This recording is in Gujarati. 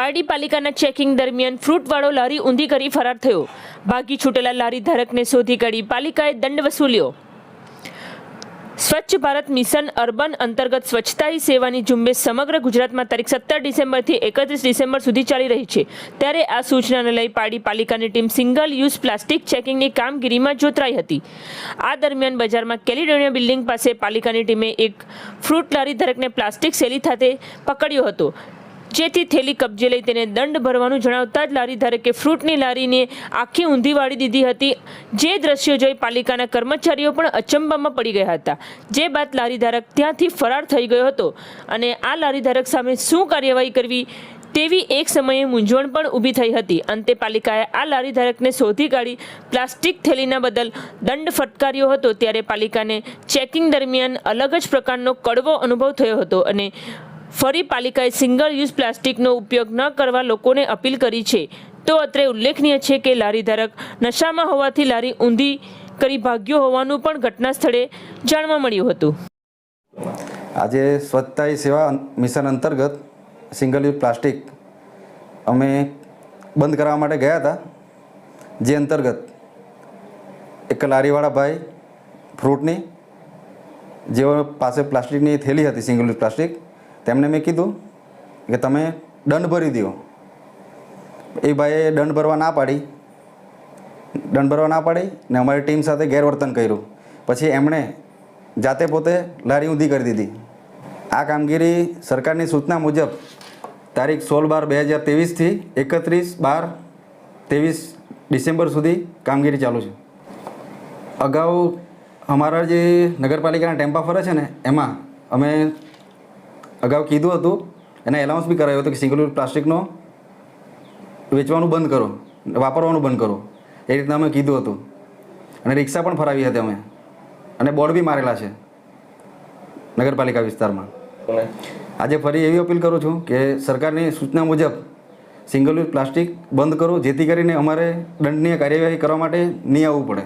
પારડી પાલિકાના ચેકિંગ દરમિયાન ફ્રૂટવાળો લારી ઊંધી કરી ફરાર થયો. ભાગી છૂટેલા લારી ધારકને શોધી કાઢી પાલિકાએ દંડ વસૂલ્યો. સ્વચ્છ ભારત મિશન અર્બન અંતર્ગત સ્વચ્છતા સેવાની ઝુંબેશ સમગ્ર ગુજરાતમાં તારીખ સત્તર ડિસેમ્બરથી એકત્રીસ ડિસેમ્બર સુધી ચાલી રહી છે. ત્યારે આ સૂચનાને લઈ પાડી પાલિકાની ટીમ સિંગલ યુઝ પ્લાસ્ટિક ચેકિંગની કામગીરીમાં જોતરાઈ હતી. આ દરમિયાન બજારમાં કેલિડોનિયા બિલ્ડિંગ પાસે પાલિકાની ટીમે એક ફ્રૂટ લારી ધારકને પ્લાસ્ટિક શેલી સાથે પકડ્યો હતો. જેથી થેલી કબજે લઈ તેને દંડ ભરવાનું જણાવતા જ લારી ધારકે ફ્રૂટની લારીને આખી ઊંધી વાળી દીધી હતી. જે દ્રશ્યો જોઈ પાલિકાના કર્મચારીઓ પણ અચંબામાં પડી ગયા હતા. જે બાદ લારી ધારક ત્યાંથી ફરાર થઈ ગયો હતો અને આ લારી ધારક સામે શું કાર્યવાહી કરવી તેવી એક સમયે મૂંઝવણ પણ ઊભી થઈ હતી. અંતે પાલિકાએ આ લારી ધારકને શોધી કાઢી પ્લાસ્ટિક થેલીના બદલ દંડ ફટકાર્યો હતો. ત્યારે પાલિકાને ચેકિંગ દરમિયાન અલગ જ પ્રકારનો કડવો અનુભવ થયો હતો અને ફરી પાલિકાએ સિંગલ યુઝ પ્લાસ્ટિકનો ઉપયોગ ન કરવા લોકોને અપીલ કરી છે. તો અત્રે ઉલ્લેખનીય છે કે લારી ધારક નશામાં હોવાથી લારી ઊંધી કરી ભાગ્યો હોવાનું પણ ઘટના સ્થળે જાણવા મળ્યું હતું. આજે સ્વચ્છતા સેવા મિશન અંતર્ગત સિંગલ યુઝ પ્લાસ્ટિક અમે બંધ કરવા માટે ગયા હતા. જે અંતર્ગત એક લારીવાળા ભાઈ ફ્રૂટની જેઓ પાસે પ્લાસ્ટિકની થેલી હતી, સિંગલ યુઝ પ્લાસ્ટિક તેમને મેં કીધું કે તમે દંડ ભરી દો એ ભાઈએ દંડ ભરવા ના પાડી. દંડ ભરવા ના પાડી ને અમારી ટીમ સાથે ગેરવર્તન કર્યું. પછી એમણે જાતે પોતે લારી ઊંધી કરી દીધી. આ કામગીરી સરકારની સૂચના મુજબ તારીખ સોળ બાર બે હજાર ત્રેવીસથી એકત્રીસ બાર ત્રેવીસ ડિસેમ્બર સુધી કામગીરી ચાલુ છે. અગાઉ અમારા જે નગરપાલિકાના ટેમ્પા ફરે છે ને, એમાં અમે અગાઉ કીધું હતું એને એલાઉન્સ બી કરાવ્યું હતું કે સિંગલ યુઝ પ્લાસ્ટિકનો વેચવાનું બંધ કરો વાપરવાનું બંધ કરો. એ રીતના અમે કીધું હતું. અને રિક્ષા પણ ફરાવી હતી અમે. અને બોર્ડ બી મારેલા છે નગરપાલિકા વિસ્તારમાં. આજે ફરી એવી અપીલ કરું છું કે સરકારની સૂચના મુજબ સિંગલ યુઝ પ્લાસ્ટિક બંધ કરો જેથી કરીને અમારે દંડનીય કાર્યવાહી કરવા માટે નહીં આવવું પડે.